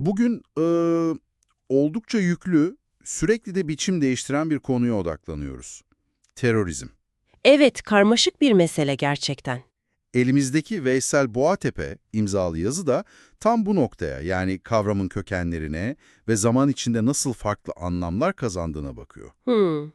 Bugün e, oldukça yüklü, sürekli de biçim değiştiren bir konuya odaklanıyoruz. Terörizm. Evet, karmaşık bir mesele gerçekten. Elimizdeki Veysel Boğatepe imzalı yazı da tam bu noktaya yani kavramın kökenlerine ve zaman içinde nasıl farklı anlamlar kazandığına bakıyor. Hmm.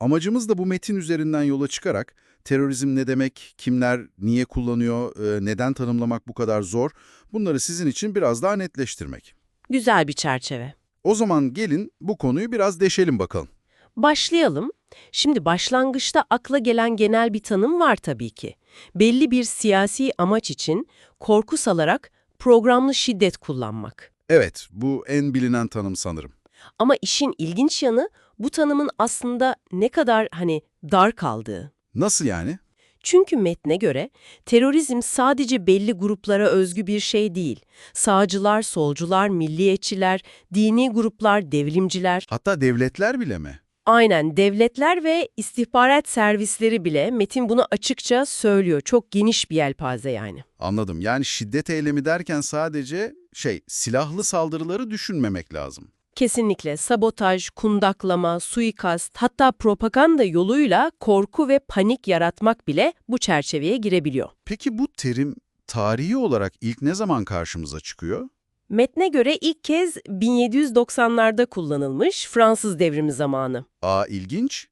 Amacımız da bu metin üzerinden yola çıkarak terörizm ne demek, kimler niye kullanıyor, e, neden tanımlamak bu kadar zor bunları sizin için biraz daha netleştirmek. Güzel bir çerçeve. O zaman gelin bu konuyu biraz deşelim bakalım. Başlayalım. Şimdi başlangıçta akla gelen genel bir tanım var tabii ki. Belli bir siyasi amaç için korku salarak programlı şiddet kullanmak. Evet, bu en bilinen tanım sanırım. Ama işin ilginç yanı bu tanımın aslında ne kadar hani dar kaldığı. Nasıl yani? Çünkü metne göre terörizm sadece belli gruplara özgü bir şey değil. Sağcılar, solcular, milliyetçiler, dini gruplar, devrimciler, Hatta devletler bile mi? aynen devletler ve istihbarat servisleri bile Metin bunu açıkça söylüyor. Çok geniş bir yelpaze yani. Anladım. Yani şiddet eylemi derken sadece şey, silahlı saldırıları düşünmemek lazım. Kesinlikle sabotaj, kundaklama, suikast, hatta propaganda yoluyla korku ve panik yaratmak bile bu çerçeveye girebiliyor. Peki bu terim tarihi olarak ilk ne zaman karşımıza çıkıyor? Metne göre ilk kez 1790'larda kullanılmış Fransız devrimi zamanı. Aa ilginç.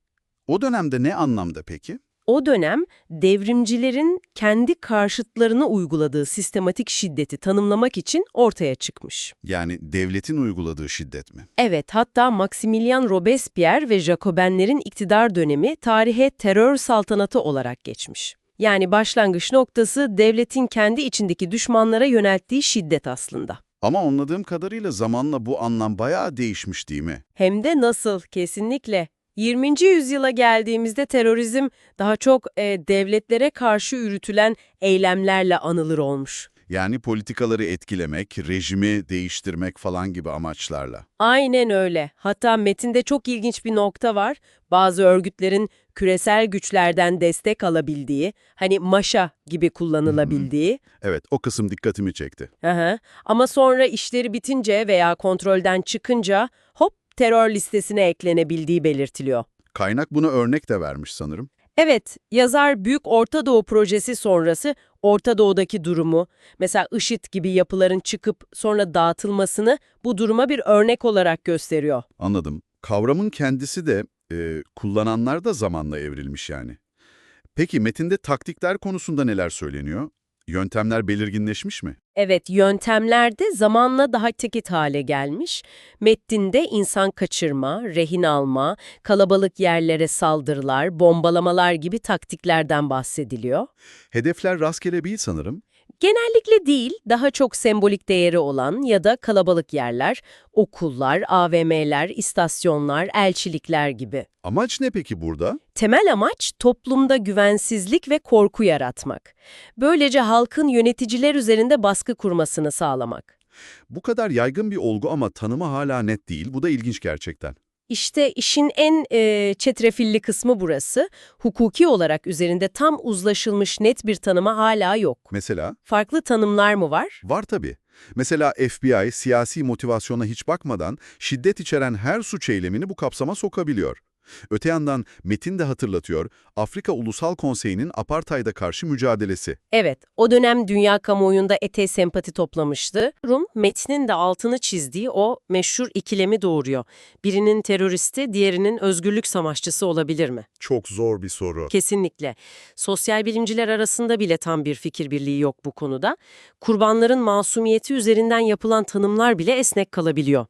O dönemde ne anlamda peki? O dönem devrimcilerin kendi karşıtlarına uyguladığı sistematik şiddeti tanımlamak için ortaya çıkmış. Yani devletin uyguladığı şiddet mi? Evet, hatta Maximilien Robespierre ve Jacobenlerin iktidar dönemi tarihe terör saltanatı olarak geçmiş. Yani başlangıç noktası devletin kendi içindeki düşmanlara yönelttiği şiddet aslında. Ama anladığım kadarıyla zamanla bu anlam bayağı değişmiş değil mi? Hem de nasıl kesinlikle. 20. yüzyıla geldiğimizde terörizm daha çok e, devletlere karşı yürütülen eylemlerle anılır olmuş. Yani politikaları etkilemek, rejimi değiştirmek falan gibi amaçlarla. Aynen öyle. Hatta metinde çok ilginç bir nokta var. Bazı örgütlerin küresel güçlerden destek alabildiği, hani maşa gibi kullanılabildiği. Evet, o kısım dikkatimi çekti. Aha. Ama sonra işleri bitince veya kontrolden çıkınca hop terör listesine eklenebildiği belirtiliyor. Kaynak buna örnek de vermiş sanırım. Evet, yazar Büyük Orta Doğu projesi sonrası Orta Doğu'daki durumu, mesela IŞİD gibi yapıların çıkıp sonra dağıtılmasını bu duruma bir örnek olarak gösteriyor. Anladım. Kavramın kendisi de e, kullananlar da zamanla evrilmiş yani. Peki metinde taktikler konusunda neler söyleniyor? Yöntemler belirginleşmiş mi? Evet, yöntemler de zamanla daha tekit hale gelmiş. Metninde insan kaçırma, rehin alma, kalabalık yerlere saldırılar, bombalamalar gibi taktiklerden bahsediliyor. Hedefler rastgele değil sanırım. Genellikle değil, daha çok sembolik değeri olan ya da kalabalık yerler, okullar, AVM'ler, istasyonlar, elçilikler gibi. Amaç ne peki burada? Temel amaç toplumda güvensizlik ve korku yaratmak. Böylece halkın yöneticiler üzerinde baskı kurmasını sağlamak. Bu kadar yaygın bir olgu ama tanımı hala net değil. Bu da ilginç gerçekten. İşte işin en e, çetrefilli kısmı burası. Hukuki olarak üzerinde tam uzlaşılmış net bir tanıma hala yok. Mesela? Farklı tanımlar mı var? Var tabii. Mesela FBI siyasi motivasyona hiç bakmadan şiddet içeren her suç eylemini bu kapsama sokabiliyor. Öte yandan Metin de hatırlatıyor, Afrika Ulusal Konseyi'nin apartheid'a karşı mücadelesi. Evet, o dönem dünya kamuoyunda ete sempati toplamıştı. Rum, metnin de altını çizdiği o meşhur ikilemi doğuruyor. Birinin teröristi, diğerinin özgürlük savaşçısı olabilir mi? Çok zor bir soru. Kesinlikle. Sosyal bilimciler arasında bile tam bir fikir birliği yok bu konuda. Kurbanların masumiyeti üzerinden yapılan tanımlar bile esnek kalabiliyor.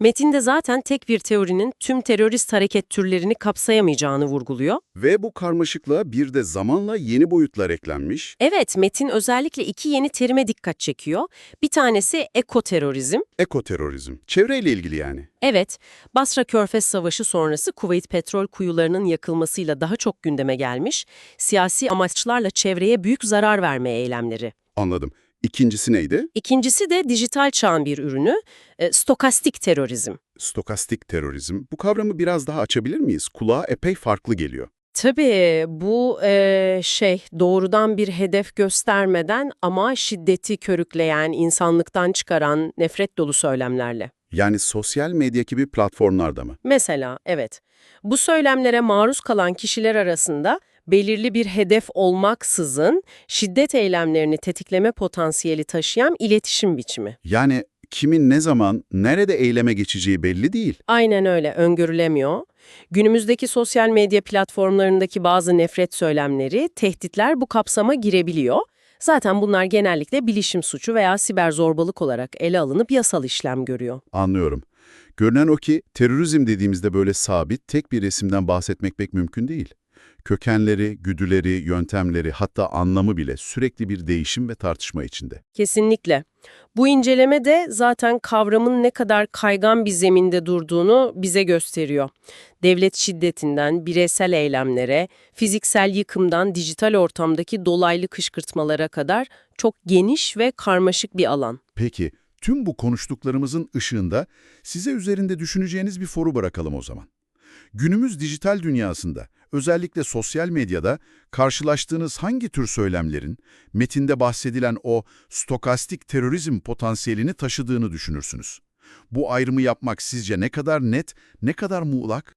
Metinde zaten tek bir teorinin tüm terörist hareket türlerini kapsayamayacağını vurguluyor. Ve bu karmaşıklığa bir de zamanla yeni boyutlar eklenmiş. Evet, Metin özellikle iki yeni terime dikkat çekiyor. Bir tanesi ekoterörizm. Ekoterörizm. Çevreyle ilgili yani. Evet, Basra Körfez Savaşı sonrası Kuveyt petrol kuyularının yakılmasıyla daha çok gündeme gelmiş, siyasi amaçlarla çevreye büyük zarar verme eylemleri. Anladım. İkincisi neydi? İkincisi de dijital çağın bir ürünü, e, stokastik terörizm. Stokastik terörizm. Bu kavramı biraz daha açabilir miyiz? Kulağa epey farklı geliyor. Tabii bu eee, şey doğrudan bir hedef göstermeden ama şiddeti körükleyen, insanlıktan çıkaran nefret dolu söylemlerle. Yani sosyal medya gibi platformlarda mı? Mesela evet bu söylemlere maruz kalan kişiler arasında belirli bir hedef olmaksızın şiddet eylemlerini tetikleme potansiyeli taşıyan iletişim biçimi. Yani kimin ne zaman, nerede eyleme geçeceği belli değil. Aynen öyle, öngörülemiyor. Günümüzdeki sosyal medya platformlarındaki bazı nefret söylemleri, tehditler bu kapsama girebiliyor. Zaten bunlar genellikle bilişim suçu veya siber zorbalık olarak ele alınıp yasal işlem görüyor. Anlıyorum. Görünen o ki terörizm dediğimizde böyle sabit, tek bir resimden bahsetmek pek mümkün değil. Kökenleri, güdüleri, yöntemleri hatta anlamı bile sürekli bir değişim ve tartışma içinde. Kesinlikle. Bu inceleme de zaten kavramın ne kadar kaygan bir zeminde durduğunu bize gösteriyor. Devlet şiddetinden bireysel eylemlere, fiziksel yıkımdan dijital ortamdaki dolaylı kışkırtmalara kadar çok geniş ve karmaşık bir alan. Peki, tüm bu konuştuklarımızın ışığında size üzerinde düşüneceğiniz bir soru bırakalım o zaman. Günümüz dijital dünyasında, özellikle sosyal medyada karşılaştığınız hangi tür söylemlerin metinde bahsedilen o stokastik terörizm potansiyelini taşıdığını düşünürsünüz? Bu ayrımı yapmak sizce ne kadar net, ne kadar muğlak?